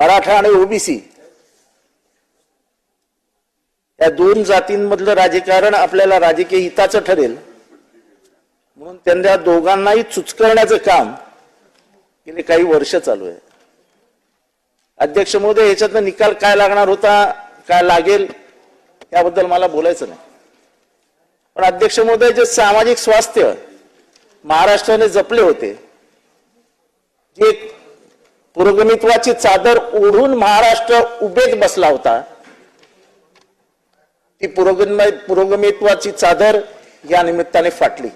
मराठा आणि ओबीसी या दोन जातींमधलं राजकारण आपल्याला राजकीय हिताचं ठरेल. म्हणून त्यांना दोघांनाही चुचकरण्याचं काम गेले काही वर्ष चालू आहे. अध्यक्ष महोदय याच्यातनं निकाल काय लागणार होता काय लागेल याबद्दल मला बोलायचं नाही. पण अध्यक्ष महोदय जे सामाजिक स्वास्थ्य महाराष्ट्राने जपले होते जे पुरोगमित्वाची चादर ओढून महाराष्ट्र उभेत बसला होता. ती पुरोगम पुरोगमित्वाची चादर या निमित्ताने फाटली.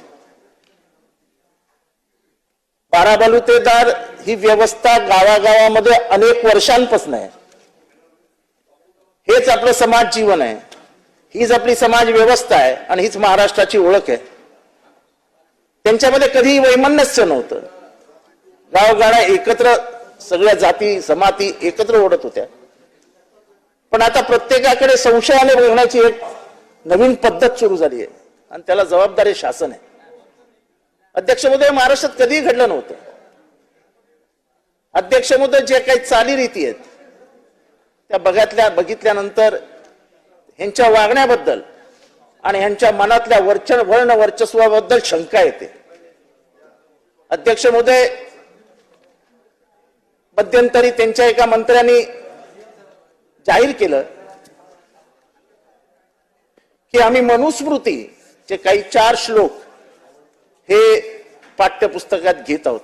बाराबालुतेदार ही व्यवस्था गावागावामध्ये अनेक वर्षांपासून आहे. हेच आपलं समाज जीवन आहे. हीच आपली समाज व्यवस्था आहे आणि हीच महाराष्ट्राची ओळख आहे. त्यांच्यामध्ये कधीही वैमनस्य नव्हतं. गावगाड्या एकत्र सगळ्या जाती जमाती एकत्र ओढत होत्या. पण आता प्रत्येकाकडे संशयाने बघण्याची एक नवीन पद्धत सुरू झाली आहे. आणि त्याला जबाबदारी शासन आहे. अध्यक्ष महोदय महाराष्ट्रात कधीही घडलं नव्हतं. अध्यक्ष महोदय जे काही चालीरीती आहेत त्या बघितल्या बघितल्यानंतर ह्यांच्या वागण्याबद्दल आणि ह्यांच्या मनातल्या वर्च वर्ण वर्चस्वाबद्दल शंका येते. अध्यक्ष महोदय मध्यंतरी त्यांच्या एका मंत्र्यांनी जाहीर केलं की आम्ही मनुस्मृती चे काही चार श्लोक हे पाठ्यपुस्तकात घेत आहोत.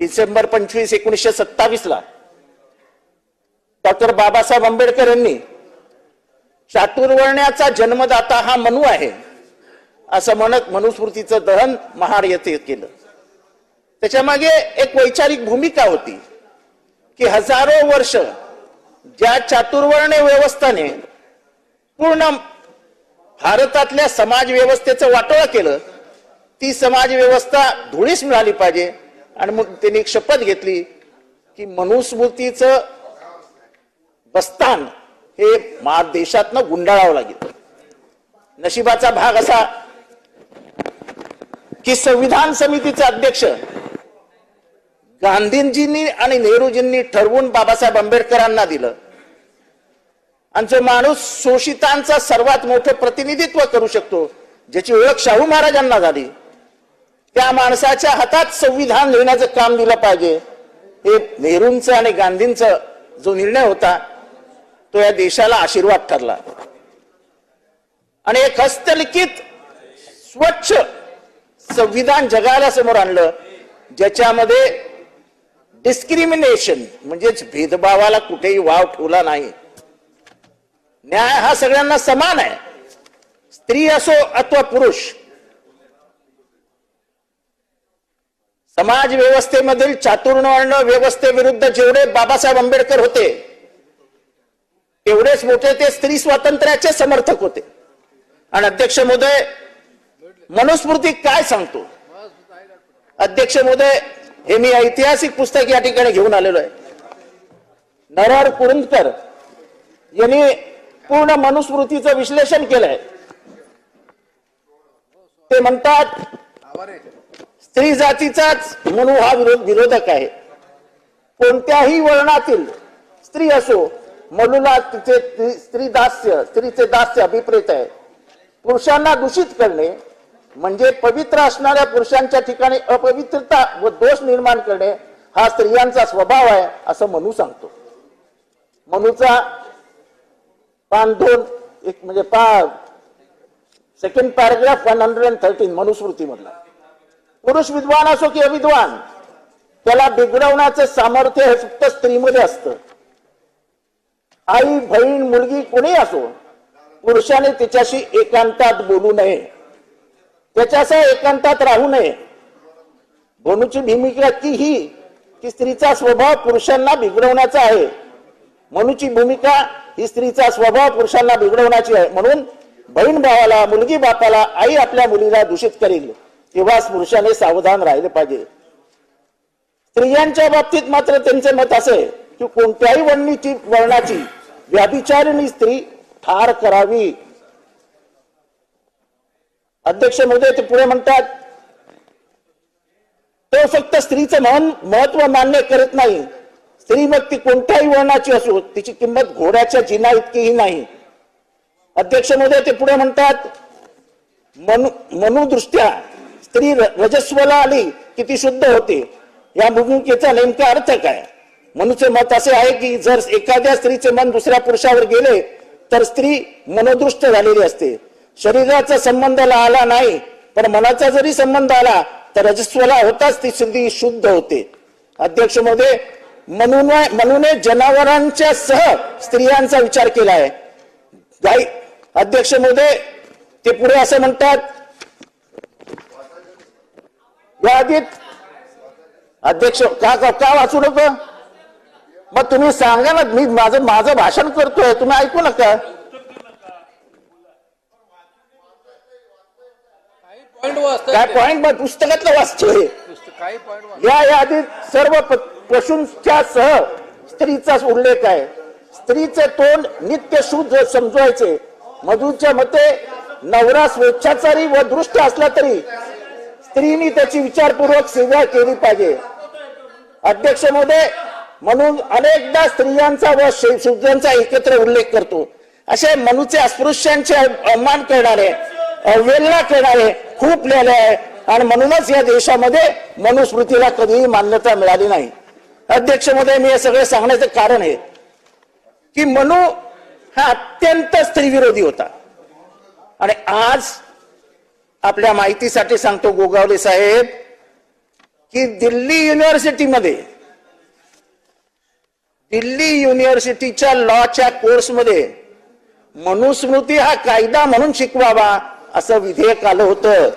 डिसेंबर पंचवीस एकोणीसशे सत्तावीस ला डॉक्टर बाबासाहेब आंबेडकर यांनी चातुर्वर्ण्याचा जन्मदाता हा मनू आहे असं म्हणत मनुस्मृतीचं दहन महाड येथे केलं. त्याच्यामागे एक वैचारिक भूमिका होती की हजारो वर्ष ज्या चातुर्वर्ण व्यवस्थाने पूर्ण भारतातल्या समाज व्यवस्थेचं वाटोळं केलं ती समाज व्यवस्था धुळीस मिळाली पाहिजे. आणि मग त्यांनी एक शपथ घेतली की मनुस्मृतीचं बस्तान हे मा देशातनं गुंडाळावं लागेल. नशिबाचा भाग असा की संविधान समितीचे अध्यक्ष गांधींजींनी आणि नेहरूजींनी ठरवून बाबासाहेब आंबेडकरांना दिलं. आणि जो माणूस शोषितांचा सर्वात मोठं प्रतिनिधित्व करू शकतो ज्याची ओळख शाहू महाराजांना झाली त्या माणसाच्या हातात संविधान लिहिण्याचं काम दिलं पाहिजे. हे नेहरूंचं आणि गांधींचं जो निर्णय होता तो या देशाला आशीर्वाद ठरला. आणि एक हस्तलिखित स्वच्छ संविधान जगाला समोर आणलं ज्याच्यामध्ये डिस्क्रिमिनेशन म्हणजेच भेदभावाला कुठेही वाव ठेवला नाही. न्याय हा सगळ्यांना समान आहे. स्त्री असो अथवा पुरुष समाज व्यवस्थेमधील चातुर्वर्ण व्यवस्थेविरुद्ध जेवढे बाबासाहेब आंबेडकर होते तेवढेच मोठे ते स्त्री स्वातंत्र्याचे समर्थक होते. आणि अध्यक्ष मोदय मनुस्मृती काय सांगतो? अध्यक्ष मोदय हे मी ऐतिहासिक पुस्तक या ठिकाणी घेऊन आलेलो आहे. नरहर कुरुंदकर यांनी पूर्ण मनुस्मृतीचं विश्लेषण केलंय. ते म्हणतात स्त्री जातीचाच मनू हा विरोध विरोधक आहे. कोणत्याही वर्णातील स्त्री असो मनुला तिचे स्त्री दास्य स्त्रीचे दास्य अभिप्रेत आहे. पुरुषांना दूषित करणे म्हणजे पवित्र असणाऱ्या पुरुषांच्या ठिकाणी अपवित्रता व दोष निर्माण करणे हा स्त्रियांचा स्वभाव आहे असं मनू सांगतो. मनूचा पान दोन एक म्हणजे पा second paragraph one hundred and thirteen Manusmriti मधला पुरुष विद्वान असो की अविद्वान त्याला बिघडवण्याचं सामर्थ्य हे फक्त स्त्रीमध्ये असतं. आई बहीण मुलगी कोणी असो पुरुषाने तिच्याशी एकांतात बोलू नये. त्याच्यासह एकांतात राहू नये. भूमीची भूमिका ती ही की स्त्रीचा स्वभाव पुरुषांना बिघडवण्याचा आहे. मनूची भूमिका ही स्त्रीचा स्वभाव पुरुषांना बिघडवण्याची आहे. म्हणून बहीण भावाला मुलगी बापाला आई आपल्या मुलीला दूषित करेल तेव्हा पुरुषाने सावधान राहिले पाहिजे. स्त्रियांच्या बाबतीत मात्र त्यांचे मत असे की कोणत्याही वर्णीची वर्णाची व्याभिचारिणी स्त्री ठार करावी. अध्यक्ष महोदय ते पुढे म्हणतात तो फक्त स्त्रीचं महन महत्त्व मान्य करत नाही. स्त्री मग ती कोणत्याही वर्णाची असो तिची किंमत घोड्याच्या जिना इतकीही नाही. अध्यक्ष महोदय ते पुढे म्हणतात मनु मनुदृष्ट्या स्त्री रजस्वला आली की ती शुद्ध होते. या भूमिकेचा नेमका अर्थ काय? मनुचे मत असे आहे की जर एखाद्या स्त्रीचे मन दुसऱ्या पुरुषावर गेले तर स्त्री मनोदृष्ट झालेली असते. शरीराचा संबंध आला नाही पण मनाचा जरी संबंध आला तर रजस्वला होताच ती सिद्धी शुद्ध होते. अध्यक्षमध्ये म्हणून मनूने जनावरांच्या सह स्त्रियांचा विचार केला आहे. गाई अध्यक्षमध्ये ते पुढे असं म्हणतात यादीत अध्यक्ष का का का वाचू नको? मग तुम्ही सांगा ना मी माझं माझं भाषण करतोय तुम्ही ऐकू नका पॉइंट वाचतात काय पॉइंट पुस्तकातलं वाचतोय. या यादीत सर्व पशूंच्या सह स्त्रीचा उल्लेख आहे. स्त्रीचे तोंड नित्य शुद्ध समजवायचे. मधूच्या मते नवरा स्वेच्छाचारी व दृष्ट असला तरी स्त्रीनी त्याची विचारपूर्वक सेवा केली पाहिजे. अध्यक्ष महोदय म्हणून अनेकदा स्त्रियांचा व शे- शूद्रांचा एकत्र उल्लेख करतो. असे मनुचे अस्पृश्यांचे अवमान करणारे वेलनाट येणारे खूप लिहिले आहे. आणि म्हणूनच या देशामध्ये मनुस्मृतीला कधीही मान्यता मिळाली नाही. अध्यक्ष मी हे सगळे सांगण्याचं कारण आहे की मनु हा अत्यंत स्त्रीविरोधी होता. आणि आज आपल्या माहितीसाठी सांगतो गोगावले साहेब की दिल्ली युनिव्हर्सिटीमध्ये दिल्ली युनिव्हर्सिटीच्या लॉच्या कोर्समध्ये मनुस्मृती हा कायदा म्हणून शिकवावा असं विधेयक आलं होतं.